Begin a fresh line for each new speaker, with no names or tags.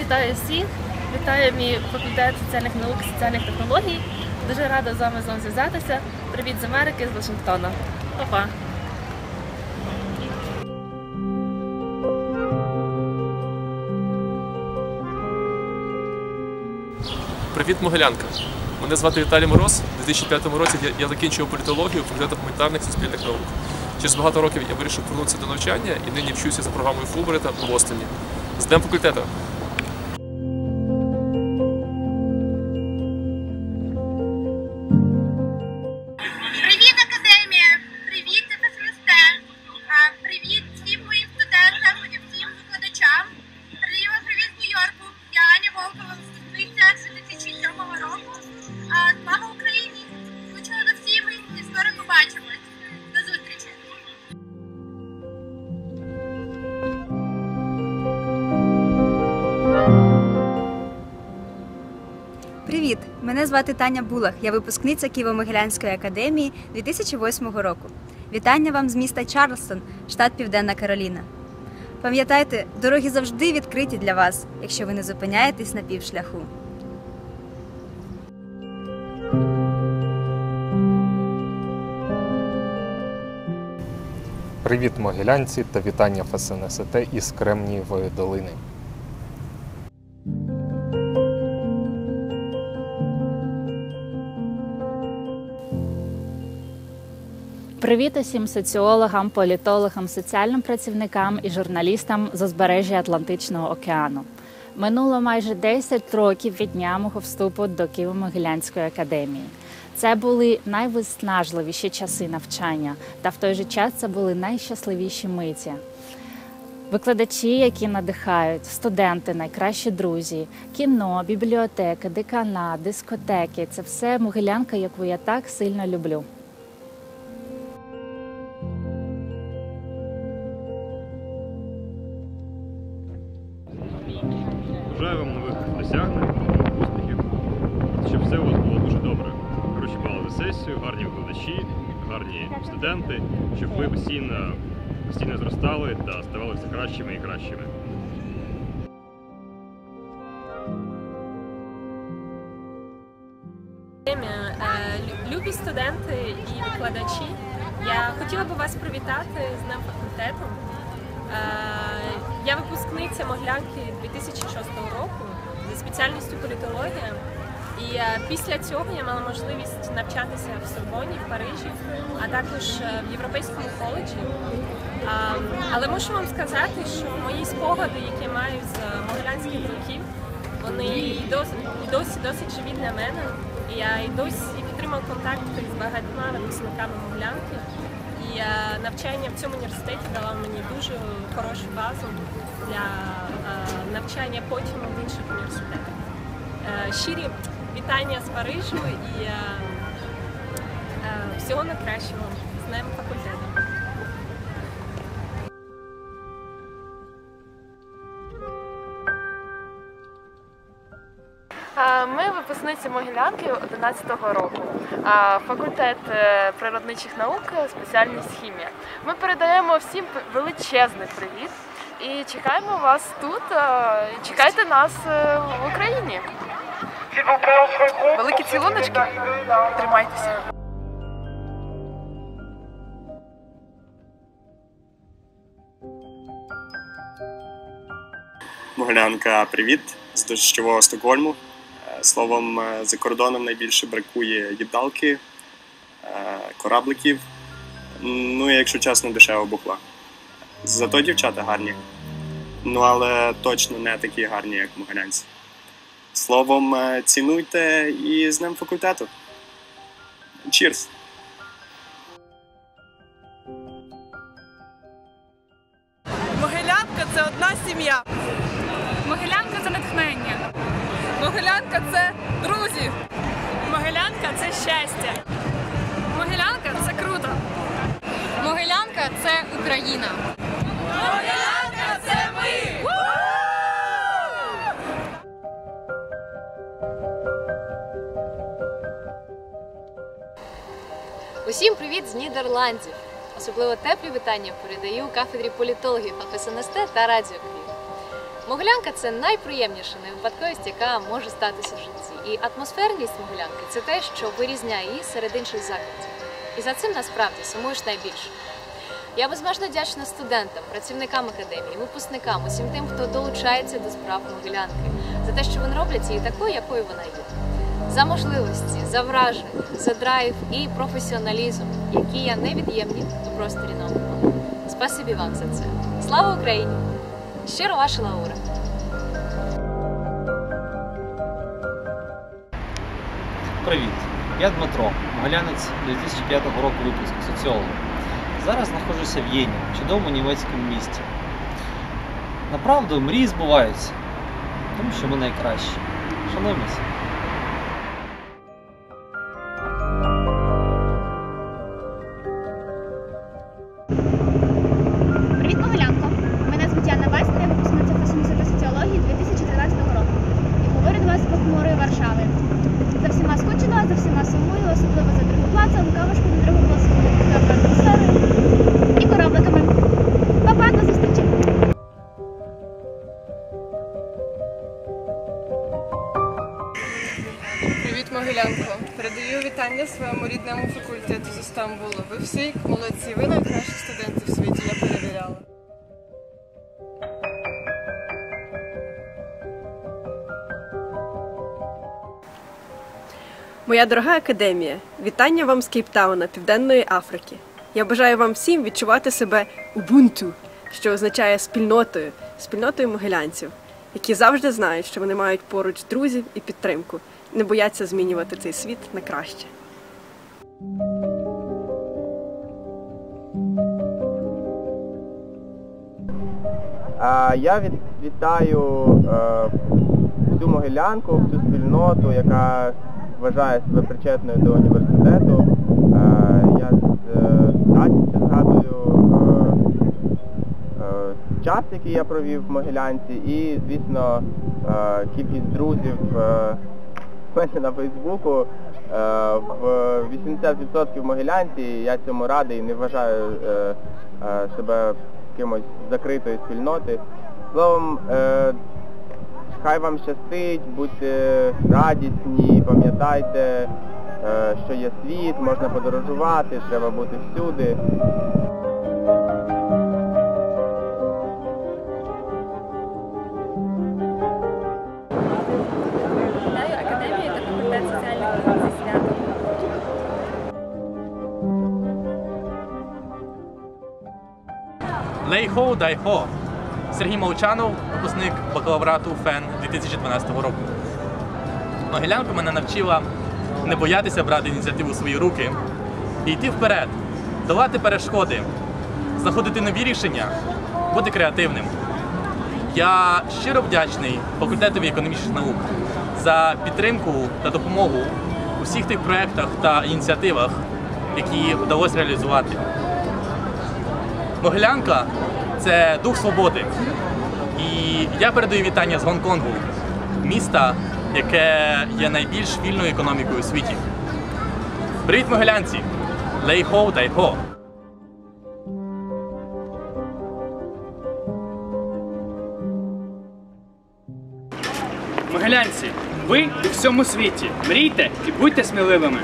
вітаю всіх. Вітаю мій факультет соціальних наук і соціальних технологій. Дуже рада з вами знову зв'язатися. Привіт з Америки, з Вашингтона. Па-па.
Привіт, Могилянка. Мене звати Віталій Мороз. У 2005 році я- закінчив політологію факультету гуманітарних суспільних наук. Через багато років я вирішив повернутися до навчання і нині вчуся за програмою Фулберета у Бостоні. З Днем факультету!
Мене звати Таня Булах. Я випускниця Києво-Могилянської академії 2008 року. Вітання вам з міста Чарльстон, штат Південна Кароліна. Пам'ятайте, дороги завжди відкриті для вас, якщо ви не зупиняєтесь на півшляху.
Привіт, могилянці та вітання ФСНСТ із Кремнієвої долини.
Привіт усім соціологам, політологам, соціальним працівникам і журналістам з узбережжя Атлантичного океану. Минуло майже 10 років від дня мого вступу до Києво-Могилянської академії. Це були найвиснажливіші часи навчання, та в той же час це були найщасливіші миті. Викладачі, які надихають, студенти, найкращі друзі, кіно, бібліотека, декана, дискотеки це все могилянка, яку я так сильно люблю.
Бажаю вам нових досягнень, нових успіхів, щоб все у вас було дуже добре. Хороші бали за сесію, гарні викладачі, гарні студенти, щоб ви постійно, постійно зростали та ставали все кращими і кращими.
Е, лю- любі студенти і викладачі. Я хотіла би вас привітати з Днем факультету. Е, Я випускниця Моглянки 2006 року спеціальністю політологія. І е, після цього я мала можливість навчатися в Сорбоні, в Парижі, а також е, в Європейському коледжі. Але мушу вам сказати, що мої спогади, які я маю з е, могилянських років, вони і досі, і досі досить живі для мене. І я і досі підтримав контакти з багатьма випускниками Моглянки. І навчання в цьому університеті дало мені дуже хорошу базу для навчання потім в інших університетах. Е, щирі вітання з Парижу і е, е, всього найкращого з Днем факультету. Ми випускниці Могилянки 11-го року. Факультет природничих наук, спеціальність хімія. Ми передаємо всім величезний привіт і чекаємо вас тут. е, Чекайте нас е, в Україні. Великі цілуночки. Тримайтеся.
Могилянка, привіт з дощового Стокгольму. Е, Словом, за кордоном найбільше бракує їдалки, корабликів. Ну і якщо чесно, дешево бухла. Зато дівчата гарні. Ну але точно не такі гарні, як могилянці. Словом, е, цінуйте і з ним факультету. Cheers!
Могилянка це одна сім'я.
Могилянка це натхнення.
Могилянка це друзі.
Могилянка це щастя.
Могилянка це круто.
Могилянка це Україна. Усім привіт з Нідерландів. Особливо теплі вітання передаю кафедрі політології ФСНСТ та Радіо Київ. Могилянка це найприємніша невипадковість, яка може статися в житті. І атмосферність Могилянки це те, що вирізняє її серед інших закладів. І за цим насправді сумуєш найбільше. Я безмежно вдячна студентам, працівникам академії, випускникам, усім тим, хто долучається до справ Могилянки, за те, що вони роблять її такою, якою вона є. За можливості, за враження, за драйв і професіоналізм, які є невід'ємні у просторі науки. Спасибі вам за це. Слава Україні! Щиро ваша Лаура!
Привіт, я Дмитро, могилянець 2005 року випуску соціолог. Зараз знаходжуся в Єні, чудовому німецькому місті. Направду, мрії збуваються, тому що ми найкращі. Шануємося.
Всі молодці, ви найкращі студенти в світі, я перевіряла.
Моя дорога академія, вітання вам з Кейптауна, Південної Африки. Я бажаю вам всім відчувати себе убунту, що означає спільнотою, спільнотою могилянців, які завжди знають, що вони мають поруч друзів і підтримку, не бояться змінювати цей світ на краще.
Я вітаю е, всю могилянку, всю спільноту, яка вважає себе причетною до університету. Е, Я з е, радістю згадую е, е, час, який я провів в Могилянці, і, звісно, е, кількість друзів е, в мене на Фейсбуку. Е, В 80% Могилянці я цьому радий, і не вважаю е, е, себе кимось з закритої спільноти. Словом, е, хай вам щастить, будьте радісні, пам'ятайте, е, що є світ, можна подорожувати, треба бути всюди.
Лей-хо. Сергій Молчанов, випускник бакалаврату ФЕН 2012 року. Могилянка мене навчила не боятися брати ініціативу в свої руки і йти вперед, долати перешкоди, знаходити нові рішення, бути креативним. Я щиро вдячний факультетові економічних наук за підтримку та допомогу у всіх тих проєктах та ініціативах, які вдалося реалізувати. Могилянка це дух свободи. І я передаю вітання з Гонконгу, міста, яке є найбільш вільною економікою у світі. Привіт, могилянці! Лей-хо, дай-хо!
Могилянці, ви у всьому світі. Мрійте і будьте сміливими.